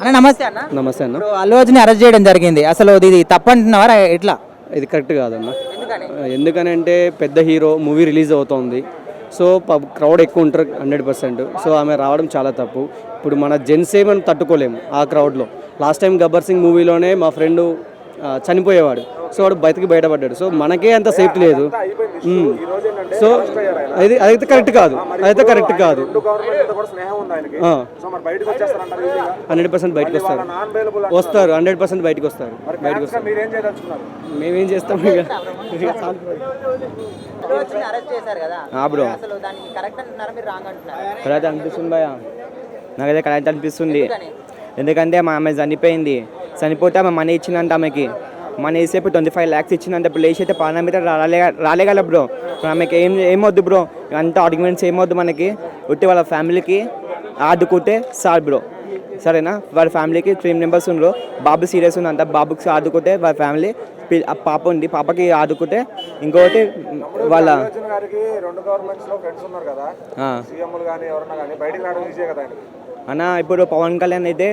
అన్న నమస్తే అన్న. నమస్తే అన్న. అల్లు అర్జున్ అరెస్ట్ చేయడం జరిగింది. అసలు ఇది తప్పంటున్నావా ఎట్లా? ఇది కరెక్ట్ కాదన్న. ఎందుకని? ఎందుకని అంటే పెద్ద హీరో మూవీ రిలీజ్ అవుతోంది. సో క్రౌడ్ ఎక్కువ ఉంటారు హండ్రెడ్ పర్సెంట్. సో ఆమె రావడం చాలా తప్పు. ఇప్పుడు మన జెన్స్ ఏమని తట్టుకోలేము ఆ క్రౌడ్లో. లాస్ట్ టైం గబ్బర్ సింగ్ మూవీలోనే మా ఫ్రెండ్ చనిపోయేవాడు. సో వాడు బయటకి బయటపడ్డాడు. సో మనకే అంత సేఫ్టీ లేదు. సో అది అదైతే కరెక్ట్ కాదు. అదైతే కరెక్ట్ కాదు. హండ్రెడ్ పర్సెంట్ బయటకు వస్తారు. వస్తారు. హండ్రెడ్ పర్సెంట్ బయటకు వస్తారు. బయటకు వస్తారు. మేమేం చేస్తాం ఇక? బ్రో. కరెక్ట్ అనిపిస్తుంది భయ నాకైతే కరెక్ట్ అనిపిస్తుంది? ఎందుకంటే మా ఆమె చనిపోయింది. చనిపోతే ఆమె మనీ ఇచ్చిందంట ఆమెకి. మనీ వేసేపు ట్వంటీ ఫైవ్ ల్యాక్స్ ఇచ్చిందంటే. ఇప్పుడు లేచి అయితే మీద రాలే రాలేగల బ్రో. ఇప్పుడు ఆమెకి ఏం ఏమొద్దు బ్రో. అంత ఆర్గ్యుమెంట్స్ ఏమొద్దు మనకి. ఉట్టి వాళ్ళ ఫ్యామిలీకి ఆదుకుంటే సార్ బ్రో. సరేనా? వాళ్ళ ఫ్యామిలీకి త్రీ మెంబర్స్ ఉన్నారు బాబు సీరియస్ ఉందంట. బాబుకి ఆదుకుంటే వాళ్ళ ఫ్యామిలీ పాప ఉంది. పాపకి ఆదుకుంటే ఇంకొకటి వాళ్ళ అర్జున్ గారికి రెండు గవర్నమెంట్స్లో ఫ్రెండ్స్ ఉన్నారు కదా. ఆ. సీఎంలు కానీ ఎవరన్నా కానీ బయటకు రావడం ఈజీ కదా ఆయనకి అన్న ఇప్పుడు పవన్ కళ్యాణ్ అయితే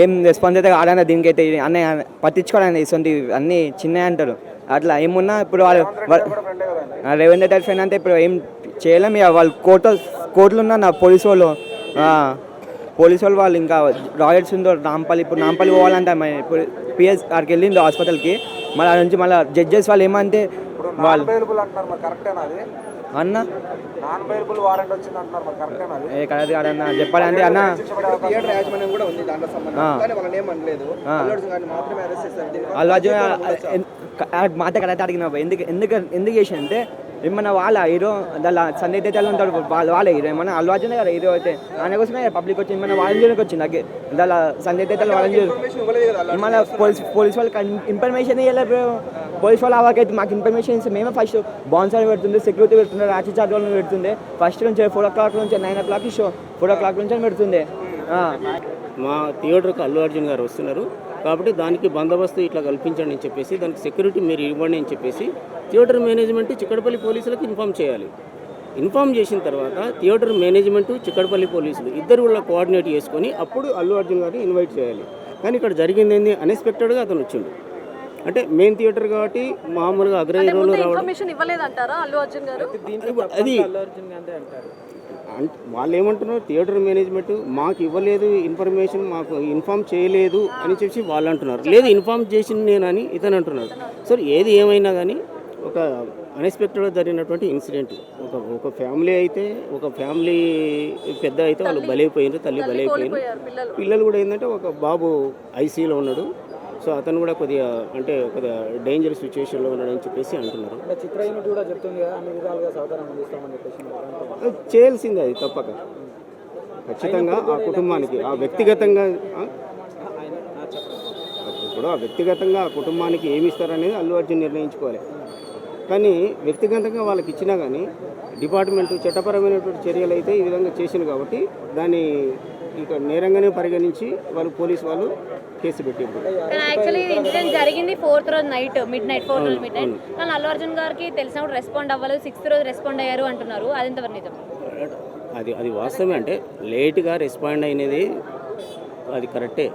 ఏం రెస్పాన్స్ అయితే కాదన్న దీనికైతే అన్న పట్టించుకోవాలని ఇటువంటి అన్ని చిన్న అంటారు. అట్లా ఏమున్నా ఇప్పుడు వాళ్ళు రేవంత్ రెడ్డి ఫ్రెండ్ అంటే ఇప్పుడు ఏం చేయలేం ఇక వాళ్ళు కోర్టు కోర్టులు ఉన్న నా పోలీసు వాళ్ళు. పోలీసు వాళ్ళు వాళ్ళు ఇంకా రాయల్స్ ఉందో నాంపల్లి ఇప్పుడు నాంపల్లి పోవాలంటే ఇప్పుడు పిఎస్ అక్కడికి వెళ్ళింది హాస్పిటల్కి. మళ్ళీ అక్కడ నుంచి మళ్ళీ జడ్జెస్ వాళ్ళు ఏమంటే వాళ్ళు అన్న? నాన్ బెయిలబుల్ వారెంట్ వచ్చింది అంటున్నారు మరి కరెక్టేనా అది ఏ కరెక్ట్ కాదన్న చెప్పాలంటే అన్న? యాజమాన్యం కూడా ఉంది దాంట్లో సంబంధం. కానీ వాళ్ళని ఏమనలేదు మాత్రమే అరెస్ట్ చేశారు. అల్లు అర్జున్ మాట కరెక్ట్ అడిగిన ఎందుకు ఎందుకు ఎందుకు చేసి అంటే ఏమన్నా వాళ్ళ హీరో దాని సందేహ్ తేటాలు ఉంటాడు వాళ్ళ వాళ్ళ హీరో ఏమన్నా అల్లు అర్జున్ కదా హీరో అయితే ఆయన కోసమే పబ్లిక్ వచ్చింది మన వాళ్ళ జోలికి వచ్చింది నాకు దాని సందేహ తేటాలు వాళ్ళ జోలి ఇన్ఫర్మేషన్ ఇవ్వలేదు కదా అల్లు మన పోలీస్ పోలీస్ వాళ్ళకి ఇన్ఫర్మేషన్ ఇవ్వలేదు పోలీస్ వాళ్ళ వాళ్ళకైతే మాకు ఇన్ఫర్మేషన్ ఇస్తే మేమే ఫస్ట్ బాన్సర్ పెడుతుంది సెక్యూరిటీ పెడుతుండే రాచి చార్జ్ వాళ్ళని పెడుతుంది ఫస్ట్ నుంచి ఫోర్ ఓ క్లాక్ నుంచి nine o'clock show four o'clock నుంచి పెడుతుంది మా థియేటర్కి అల్లు అర్జున్ గారు వస్తున్నారు. కాబట్టి దానికి బందోబస్తు ఇట్లా కల్పించండి అని చెప్పేసి దానికి సెక్యూరిటీ మీరు ఇవ్వండి అని చెప్పేసి థియేటర్ మేనేజ్మెంట్ చిక్కడపల్లి పోలీసులకు ఇన్ఫామ్ చేయాలి. ఇన్ఫామ్ చేసిన తర్వాత థియేటర్ మేనేజ్మెంట్ చిక్కడపల్లి పోలీసులు ఇద్దరు వాళ్ళ కోఆర్డినేట్ చేసుకొని అప్పుడు అల్లు అర్జున్ గారిని ఇన్వైట్ చేయాలి. కానీ ఇక్కడ జరిగింది ఏంది? అన్ఎక్స్పెక్టెడ్గా అతను వచ్చిండు. అంటే మెయిన్ థియేటర్ కాబట్టి మామూలుగా అగ్ర హీరోలు రావడం. ఇన్ఫర్మేషన్ ఇవ్వలేదంటారా అల్లు అర్జున్ గారు? అది అంటే వాళ్ళు ఏమంటున్నారు? థియేటర్ మేనేజ్మెంట్ మాకు ఇవ్వలేదు ఇన్ఫర్మేషన్ మాకు ఇన్ఫామ్ చేయలేదు అని చెప్పి వాళ్ళు అంటున్నారు. లేదు ఇన్ఫామ్ చేసింది నేనని ఇతను అంటున్నాడు సార్ ఏది ఏమైనా కానీ ఒక అన్ఎక్స్పెక్టెడ్గా జరిగినటువంటి ఇన్సిడెంట్ ఒక ఒక ఫ్యామిలీ అయితే ఒక ఫ్యామిలీ పెద్ద అయితే వాళ్ళు బలైపోయినారు తల్లి బలైపోయినారు పిల్లలు. పిల్లలు కూడా ఏంటంటే ఒక బాబు ఐసీలో ఉన్నాడు. సో అతను కూడా కొద్దిగా అంటే కొద్దిగా డేంజర్ సిచ్యువేషన్లో ఉన్నాడని చెప్పేసి అంటున్నారు. చేయాల్సిందే అది తప్పక. ఖచ్చితంగా ఆ కుటుంబానికి ఆ వ్యక్తిగతంగా? ఇప్పుడు ఆ వ్యక్తిగతంగా ఆ కుటుంబానికి ఏమి ఇస్తారనేది అల్లు అర్జున్ నిర్ణయించుకోవాలి. కానీ వ్యక్తిగతంగా వాళ్ళకి ఇచ్చినా కానీ డిపార్ట్మెంట్ చట్టపరమైనటువంటి చర్యలు అయితే ఈ విధంగా చేసింది కాబట్టి దాన్ని ఇక నేరంగానే పరిగణించి వాళ్ళు పోలీసు వాళ్ళు కేసు పెట్టారు కానీ యాక్చువల్లీ ఇది ఇన్సిడెంట్ జరిగింది ఫోర్త్ రోజు నైట్ మిడ్ నైట్ ఫోర్త్ రోజు మిడ్ నైట్ కానీ అల్లు అర్జున్ గారికి తెలిసినప్పుడు రెస్పాండ్ అవ్వలేదు సిక్స్త్ రోజు రెస్పాండ్ అయ్యారు అంటున్నారు. అది ఎంతవరకు నిజం అది అది వాస్తవమే అంటే లేట్గా రెస్పాండ్ అయినది అది కరెక్టే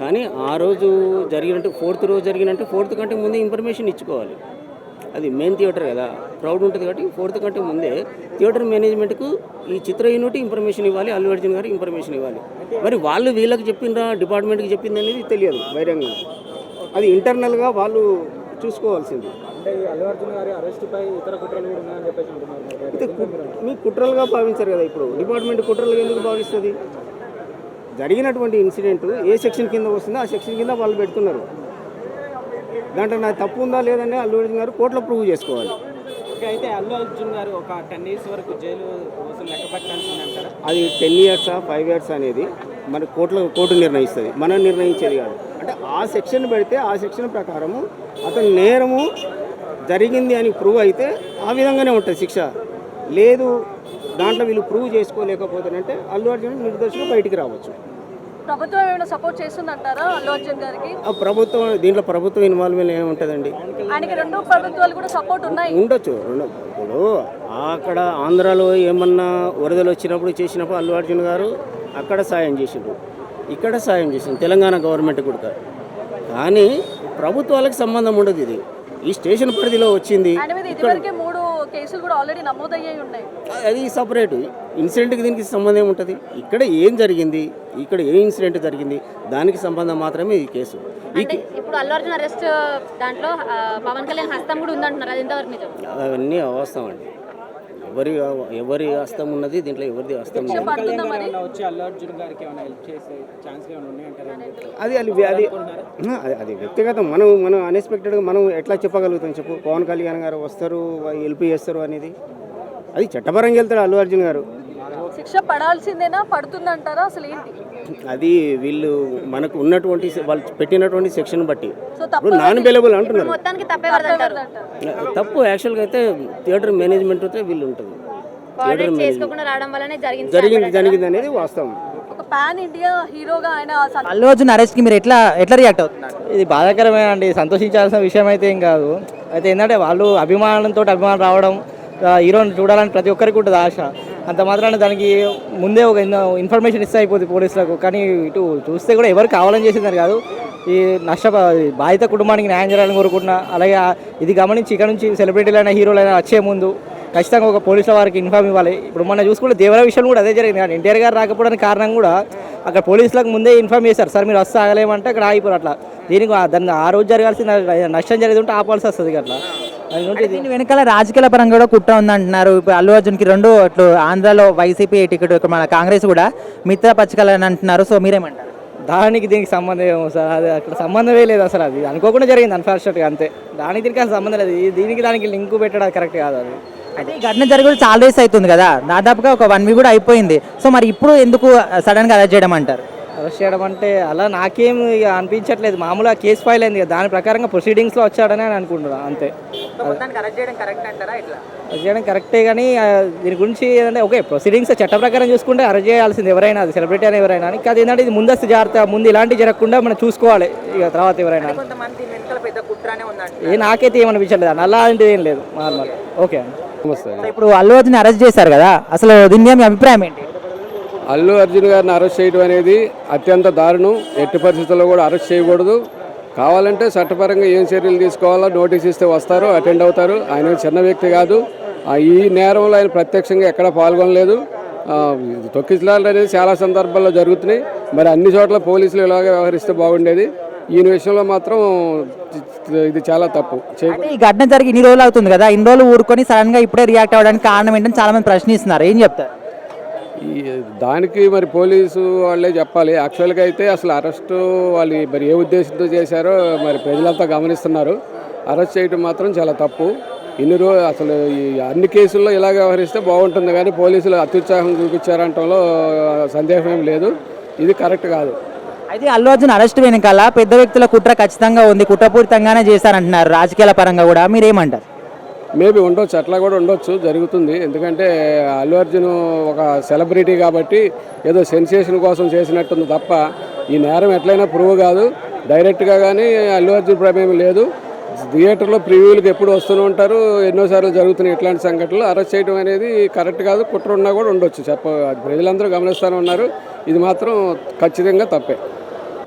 కానీ ఆ రోజు జరిగినట్టు ఫోర్త్ రోజు జరిగినట్టు ఫోర్త్ కంటే ముందే ఇన్ఫర్మేషన్ ఇచ్చుకోవాలి. అది మెయిన్ థియేటర్ కదా. క్రౌడ్ ఉంటుంది కాబట్టి ఫోర్త్ కంటే ముందే థియేటర్ మేనేజ్మెంట్కు ఈ చిత్ర యూనిట్ ఇన్ఫర్మేషన్ ఇవ్వాలి అల్లు అర్జున్ గారు ఇన్ఫర్మేషన్ ఇవ్వాలి. మరి వాళ్ళు వీళ్ళకి చెప్పిండ్రా డిపార్ట్మెంట్కి చెప్పింది అనేది తెలియదు బహిరంగ అది ఇంటర్నల్గా వాళ్ళు చూసుకోవాల్సింది. కుట్రలు అయితే మీ కుట్రలుగా భావించారు కదా ఇప్పుడు. డిపార్ట్మెంట్ కుట్రలుగా ఎందుకు భావిస్తుంది? జరిగినటువంటి ఇన్సిడెంట్ ఏ సెక్షన్ కింద వస్తుందో ఆ సెక్షన్ కింద వాళ్ళు పెడుతున్నారు. దాంట్లో నా తప్పు ఉందా లేదని అల్లు అర్జున్ గారు కోర్టులో ప్రూవ్ చేసుకోవాలి. అయితే అల్లు అర్జున్ గారు ఒక టెన్ ఇయర్స్ వరకు జైలు అది టెన్ ఇయర్సా ఫైవ్ ఇయర్స్ అనేది మన కోర్టులో కోర్టు నిర్ణయిస్తుంది. మనం నిర్ణయించేది కాదు. అంటే ఆ సెక్షన్ పెడితే ఆ సెక్షన్ ప్రకారము అతను నేరము జరిగింది అని ప్రూవ్ అయితే ఆ విధంగానే ఉంటుంది శిక్ష. లేదు దాంట్లో వీళ్ళు ప్రూవ్ చేసుకోలేకపోతారంటే అల్లు అర్జున్ నిర్దోషిగా బయటికి రావచ్చు. ప్రభుత్వం ఏమైనా సపోర్ట్ చేస్తుందంటారా? అల్లు అర్జున్ గారికి? ఆ ప్రభుత్వం దీంట్లో ప్రభుత్వం ఇన్వాల్వ్మెంట్ ఏముంటుందండి ఆయనకి రెండు ప్రభుత్వాలు కూడా సపోర్ట్ ఉన్నాయి. ఉండొచ్చు. రెండు ఇప్పుడు అక్కడ ఆంధ్రాలో ఏమన్నా వరదలు వచ్చినప్పుడు చేసినప్పుడు అల్లు అర్జున్ గారు అక్కడ సాయం చేసిండ్రు ఇక్కడ సాయం చేసింది తెలంగాణ గవర్నమెంట్ కూడా. కానీ ప్రభుత్వాలకు సంబంధం ఉండదు ఇది. ఈ స్టేషన్ పరిధిలో వచ్చింది. ఆయన మీద ఇదివరకే మూడు కేసులు కూడా ఆల్రెడీ నమోదయ్యాయి ఉన్నాయి. అది సపరేట్ ఇన్సిడెంట్కి దీనికి సంబంధం ఏముంటుంది? ఇక్కడ ఏం జరిగింది? ఇక్కడ ఏ ఇన్సిడెంట్ జరిగింది? దానికి సంబంధం మాత్రమే ఈ కేసు. ఇప్పుడు అల్లు అర్జున్ అరెస్ట్ దాంట్లో పవన్ కళ్యాణ్ హస్తం కూడా ఉందంటున్నారు. అది ఎంతవరకు నిజం? అవన్నీ అవాస్తవం అండి. ఎవరి ఎవరి హస్తం ఉన్నది దీంట్లో ఎవరిది హస్తం అది అది అది అది వ్యక్తిగతం. మనం మనం అన్ఎక్స్పెక్టెడ్గా మనం ఎట్లా చెప్పగలుగుతాం చెప్పు? పవన్ కళ్యాణ్ గారు వస్తారు హెల్ప్ చేస్తారు అనేది. అది చట్టపరంగా వెళ్తాడు అల్లు అర్జున్ గారు. శిక్ష పడాల్సిందేనా? పడుతుందంటారా? అసలు ఏంటి అది వీళ్ళు మనకు ఉన్నటువంటి వాళ్ళు పెట్టినటువంటి సెక్షన్ బట్టి. ఇప్పుడు నాన్ అవైలబుల్ అంటున్నారు. తప్పు యాక్చువల్గా అయితే థియేటర్ మేనేజ్మెంట్ అయితే వీళ్ళు ఉంటుంది. జరిగింది జరిగింది అనేది వాస్తవం. ఒక పాన్ ఇండియా హీరోగా ఆయన సన్- అల్లు అర్జున్ అరెస్ట్కి మీరు ఎట్లా ఎట్లా రియాక్ట్ అవుతున్నారు? ఇది బాధాకరమే అండి. సంతోషించాల్సిన విషయం అయితే ఏం కాదు. అయితే ఏంటంటే వాళ్ళు అభిమానంతో అభిమానం రావడం హీరోని చూడాలని ప్రతి ఒక్కరికి ఉంటుంది ఆశ. అంత మాత్రాన దానికి ముందే ఒక ఇన్ఫర్మేషన్ ఇస్తే అయిపోతుంది పోలీసులకు. కానీ ఇటు చూస్తే కూడా ఎవరు కావాలని చేసిందని కాదు. ఈ నష్ట బాధిత కుటుంబానికి న్యాయం చేయాలని కోరుకుంటున్నా. అలాగే ఇది గమనించి ఇక్కడ నుంచి సెలబ్రిటీలైన హీరోలైనా వచ్చే ముందు ఖచ్చితంగా ఒక పోలీసుల వారికి ఇన్ఫార్మ్ ఇవ్వాలి. ఇప్పుడు మనం చూసుకుంటే దేవర విషయంలో కూడా అదే జరిగింది. కానీ ఎన్టీఆర్ గారు రాకపోవడానికి కారణం కూడా అక్కడ పోలీసులకు ముందే ఇన్ఫార్మ్ చేశారు. సార్ మీరు వస్తే ఆగలేమంటే అక్కడ ఆగిపోరు అట్లా. దీనికి దాన్ని ఆ రోజు జరగాల్సిన నష్టం జరిగి ఉంటే ఆపాల్సి వస్తుంది అట్లా. దాని వెనకాల రాజకీయ పరంగా కూడా కుట్ర ఉందంటున్నారు. ఇప్పుడు అల్లు అర్జున్కి రెండు అట్లు ఆంధ్రాలో వైసీపీ టికెట్ మన కాంగ్రెస్ కూడా మిత్ర పచ్చకలని అంటున్నారు. సో మీరేమంటారు? దానికి దీనికి సంబంధం ఏమో సార్. అది అక్కడ సంబంధమే లేదు అసలు అది. అనుకోకుండా జరిగింది అన్ఫార్చునేట్గా అంతే. దానికి దీనికి అసలు సంబంధం లేదు. ఈ- దీనికి దానికి లింక్ పెట్టడం కరెక్ట్ కాదు అది. అయితే ఈ ఘటన జరిగి కూడా చాలా డేస్ అవుతుంది కదా. దాదాపుగా ఒక వన్ వీక్ కూడా అయిపోయింది. సో మరి ఇప్పుడు ఎందుకు సడన్గా అరెస్ట్ చేయడం అంటారు? అరెస్ట్ చేయడం అంటే అలా నాకేం ఇక అనిపించట్లేదు. మామూలుగా కేసు ఫైల్ అయింది కదా దాని ప్రకారంగా ప్రొసీడింగ్స్లో వచ్చాడని అని అనుకుంటున్నాను అంతే. అరెస్ట్ చేయడం కరెక్ట్ అంటారా ఇట్లా? అది చేయడం కరెక్టే కానీ దీని గురించి ఏంటంటే ఓకే ప్రొసీడింగ్స్ చట్ట ప్రకారం చూసుకుంటే అరెస్ట్ చేయాల్సింది ఎవరైనా అది సెలబ్రిటీ అని ఎవరైనా అని. కాదు ఏంటంటే ఇది ముందస్తు జాగ్రత్త ముందు ఇలాంటివి జరగకుండా మనం చూసుకోవాలి ఇక తర్వాత ఎవరైనా ఏ నాకైతే ఏమనిపించలేదు అన్న అలాంటిది ఏం లేదు నార్మల్. ఓకే అండి. ఇప్పుడు అల్లు అర్జున్ అరెస్ట్ చేశారు కదా అసలు దీని మీ అభిప్రాయం ఏంటి? అల్లు అర్జున్ గారిని అరెస్ట్ చేయడం అనేది అత్యంత దారుణం. ఎట్టి పరిస్థితుల్లో కూడా అరెస్ట్ చేయకూడదు. కావాలంటే చట్టపరంగా ఏం చర్యలు తీసుకోవాలో నోటీస్ ఇస్తే వస్తారు అటెండ్ అవుతారు. ఆయన చిన్న వ్యక్తి కాదు. ఈ నేరంలో ఆయన ప్రత్యక్షంగా ఎక్కడ పాల్గొనలేదు. తొక్కిసలాలు అనేది చాలా సందర్భాల్లో జరుగుతున్నాయి. మరి అన్ని చోట్ల పోలీసులు ఇలాగే వ్యవహరిస్తే బాగుండేది. ఈయన విషయంలో మాత్రం ఇది చాలా తప్పు. ఈ ఘటన జరిగి ఇన్ని రోజులు అవుతుంది కదా. ఇన్ని రోజులు ఊరుకొని సడన్గా ఇప్పుడే రియాక్ట్ అవ్వడానికి కారణం ఏంటని చాలా మంది ప్రశ్నిస్తున్నారు. ఏం చెప్తారు? దానికి మరి పోలీసు వాళ్ళే చెప్పాలి. యాక్చువల్గా అయితే అసలు అరెస్టు వాళ్ళు మరి ఏ ఉద్దేశంతో చేశారో మరి ప్రజలంతా గమనిస్తున్నారు. అరెస్ట్ చేయడం మాత్రం చాలా తప్పు. ఇన్ని రోజు అసలు ఈ అన్ని కేసుల్లో ఇలా వ్యవహరిస్తే బాగుంటుంది కానీ పోలీసులు అత్యుత్సాహం చూపించారంటంలో సందేహం ఏం లేదు. ఇది కరెక్ట్ కాదు. అయితే అల్లు అర్జున్ అరెస్ట్ వెనకాల పెద్ద వ్యక్తుల కుట్ర ఖచ్చితంగా ఉంది. కుట్రపూరితంగానే చేశారంటున్నారు. రాజకీయాల పరంగా కూడా మీరేమంటారు? మేబీ ఉండొచ్చు అట్లా కూడా ఉండొచ్చు జరుగుతుంది. ఎందుకంటే అల్లు అర్జున్ ఒక సెలబ్రిటీ కాబట్టి ఏదో సెన్సేషన్ కోసం చేసినట్టుంది తప్ప ఈ నేరం ఎట్లయినా ప్రూవ్ కాదు. డైరెక్ట్గా కానీ అల్లు అర్జున్ ప్రమేయం లేదు. థియేటర్లో ప్రివ్యూలకు ఎప్పుడు వస్తూనే ఉంటారు. ఎన్నోసార్లు జరుగుతున్నాయి ఇట్లాంటి సంఘటనలు. అరెస్ట్ చేయడం అనేది కరెక్ట్ కాదు. కుట్ర ఉన్నా కూడా ఉండొచ్చు. చెప్ప ప్రజలందరూ గమనిస్తూనే ఉన్నారు. ఇది మాత్రం ఖచ్చితంగా తప్పే.